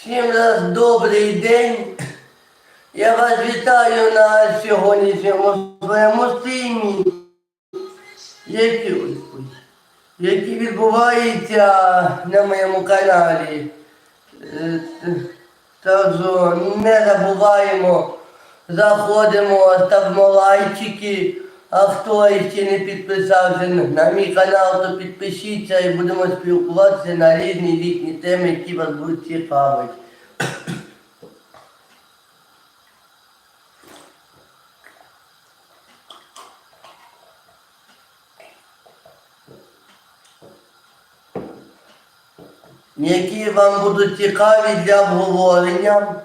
Всім раз добрий день. Я вас вітаю на сьогоднішньому своєму стрімі, який, який відбувається на моєму каналі. Е, Так що не забуваємо, заходимо, ставимо лайчики. А хто ще не підписався на мій канал, то підпишіться і будемо спілкуватися на різні літні теми, які вас будуть цікавити. які вам будуть цікаві для обговорення.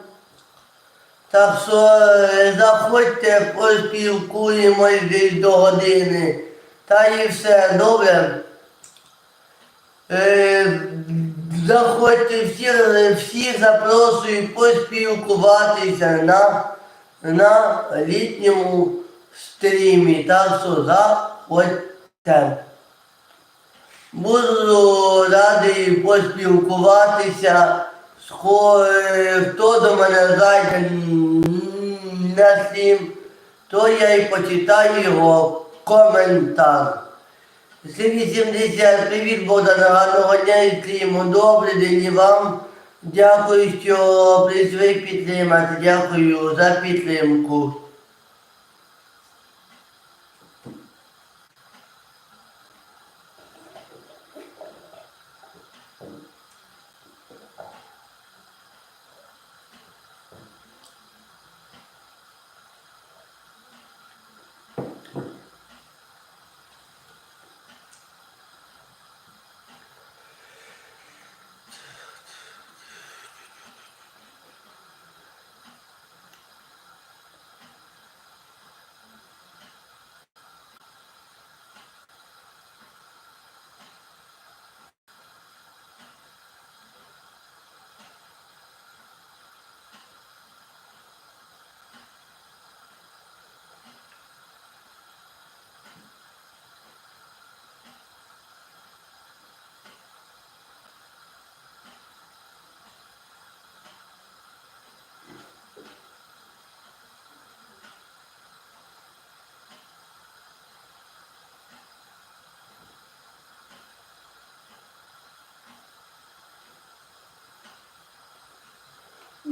Так що е, заходьте, поспілкуємось десь до години. Та і все добре. Е, Заходьте всі, всіх запрошую поспілкуватися на, на літньому стрімі. Так що заходьте. Буду радий поспілкуватися. Хто до мене зайде на стрім, то я і почитаю його коментар. 70, привіт, Бога, гарного дня і стріму. Добрий день і вам. Дякую, що прийшли підтримати. Дякую за підтримку.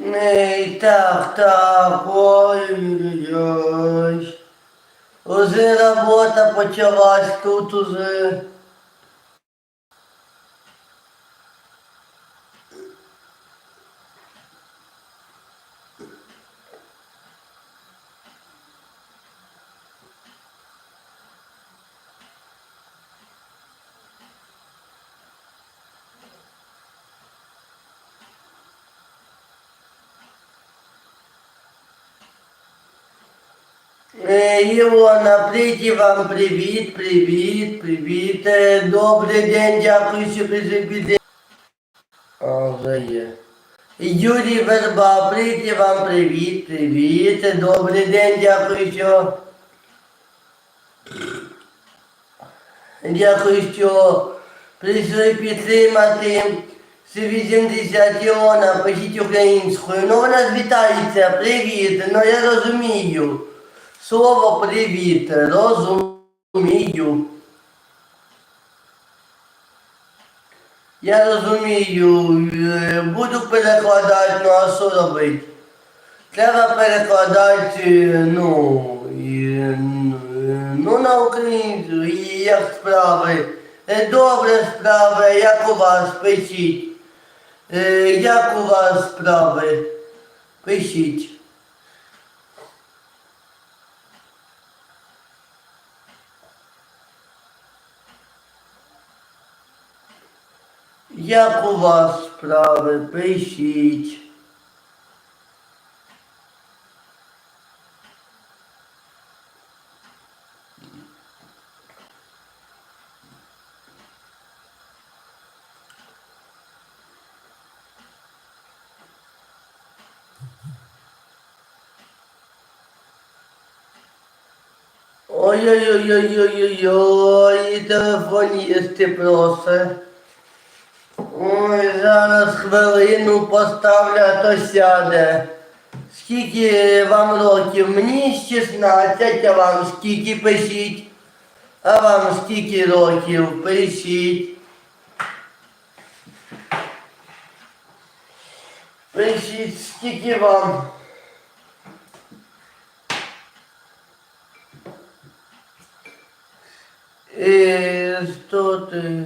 Ей, так, так, ой-ой-ой. Уже робота почалась тут уже. Е, Ілона, прийти вам привіт, привіт, привіт. Е, Добрий день, дякую, що прийшли піде. А, вже є. Юрій Верба, прийти вам привіт, привіт. Добрий день, дякую, що. Дякую, що прийшли підтримати. 80 Іона, пишіть українською. Ну вона звітається, привіт, ну я розумію. Слово привіт, розумію. Я розумію, е, буду перекладати, ну а що робити? Треба перекладати, ну, ну на українську, як справи. Е, Добре справи, як у вас, пишіть. Е, Як у вас справи? Пишіть. Як у вас справи? Пишіть. Ой-ой-ой-ой-ой-ой, телефон їсти просить. Ой, зараз хвилину поставлю, а то сяде. Скільки вам років? Мені 16, а вам скільки пишіть? А вам скільки років? Пишіть. Пишіть, скільки вам? Е, сто ти,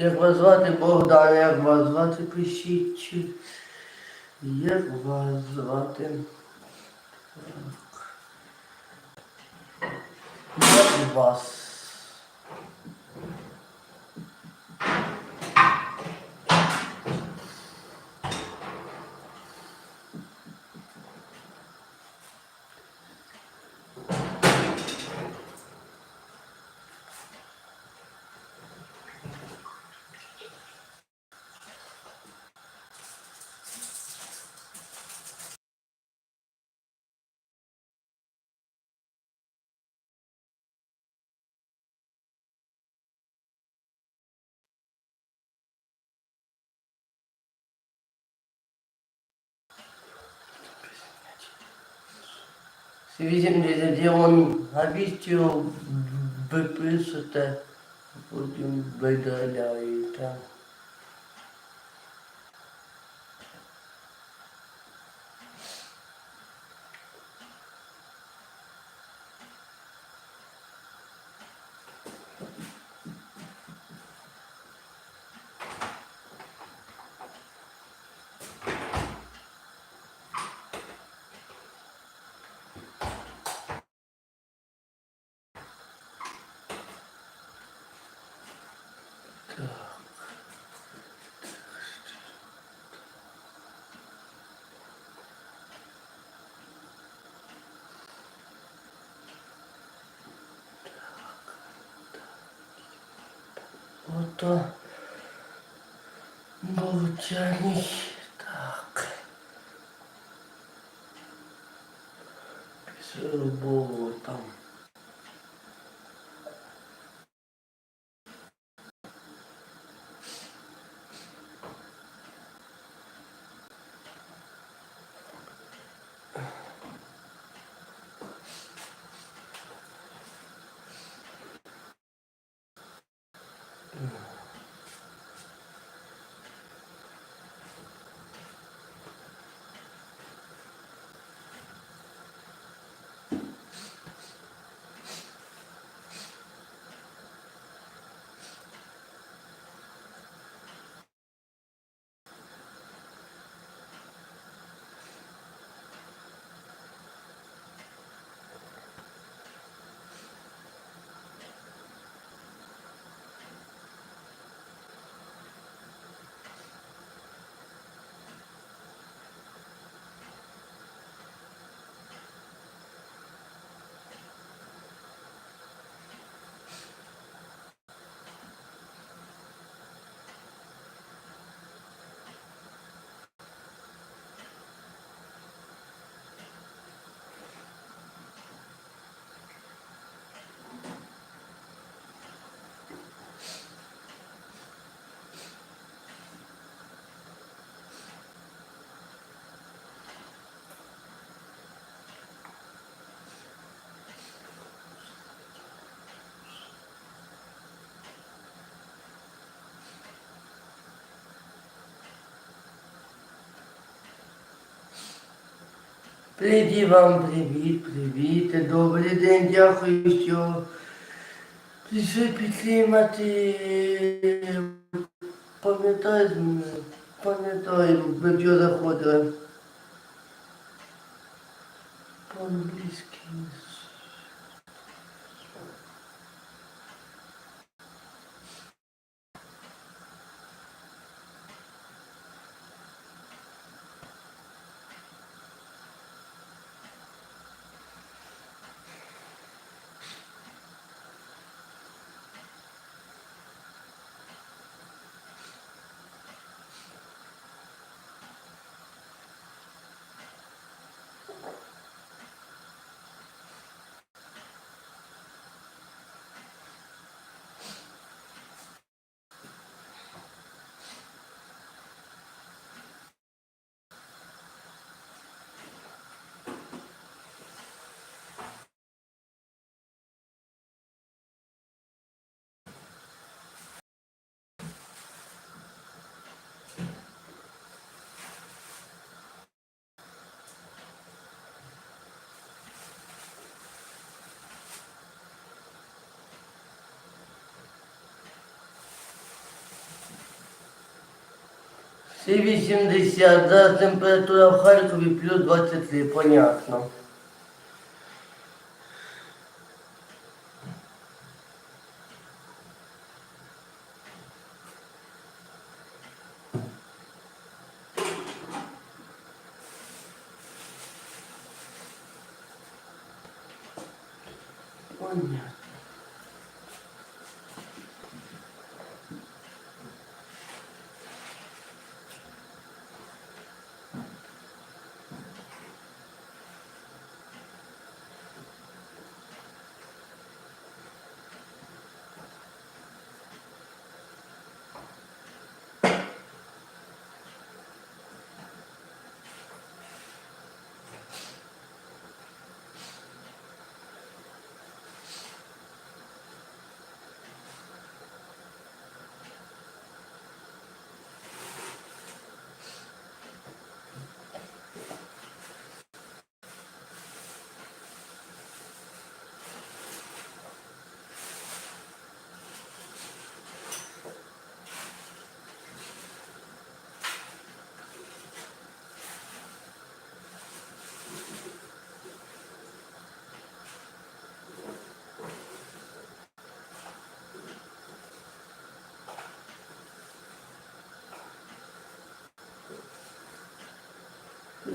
Як вас звати Богдан, як вас звати пишіть. Як вас звати? Як вас? Вісімдесят он навіщо ви пишете, потім видаляєте. Ото мовчаний. Так. Все було там. Привіт вам, привіт, привіт. Добрий день, дякую, що прийшли підтримати. Пам'ятаю? Пам'ятаю, ми вчора заходили. По-англійськи. Всі 80, зараз температура в Харкові плюс 23, понятно. Понятно.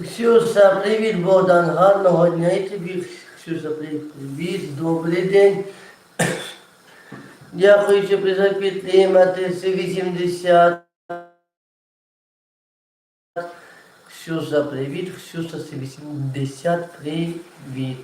Ксюса, привіт, Богдан, гарного дня і тобі, Ксюса, привіт, добрий день. Дякую, що прийшов підтримати всі 80. Ксюса, привіт, Ксюса, всі 80, привіт.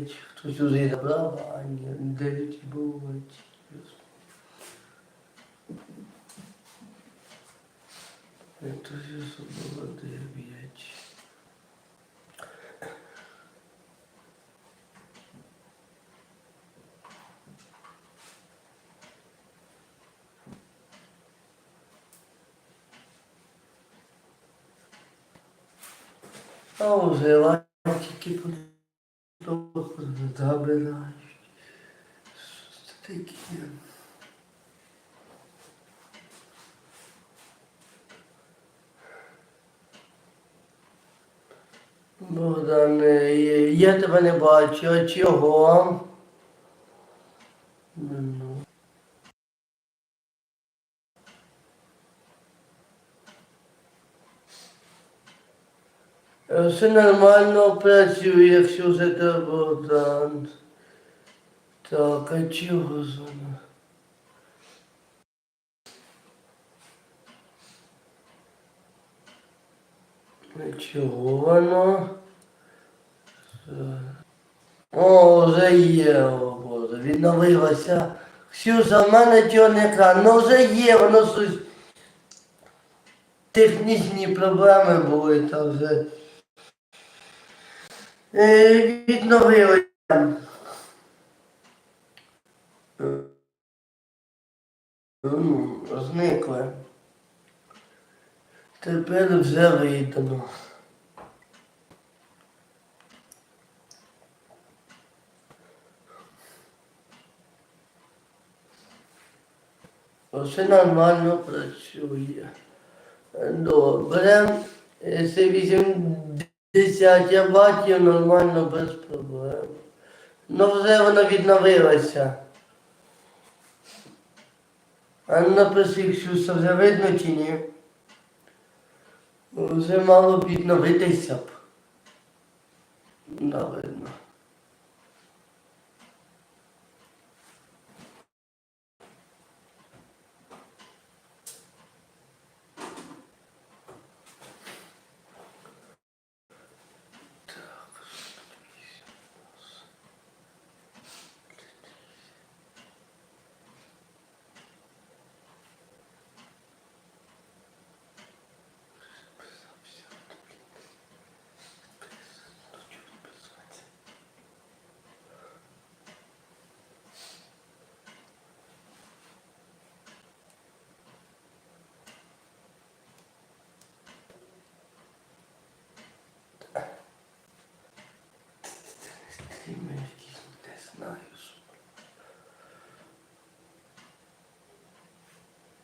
Блядь, хтось уже забрав, а дев'ять бувають. Это же было девять. А уже ластики забирають. Що це таке? Богдан, я тебе не бачу, а чого? Ну. Е, Все нормально працює, якщо це те Богдан. Так, а чого зона? Чого воно? О, вже є, о Боже, відновилося. Ксюша, в мене чорний екран, ну вже є, воно щось. Технічні проблеми були, та вже. Е, відновилося. Е, Ну, зникли. Тепер вже видно. Все нормально працює. Добре. Це 80 я бачив нормально без проблем. Ну вже вона відновилася. А ну, напиши, якщо вже видно чи ні. Вже мало б відновитися б. Да, видно.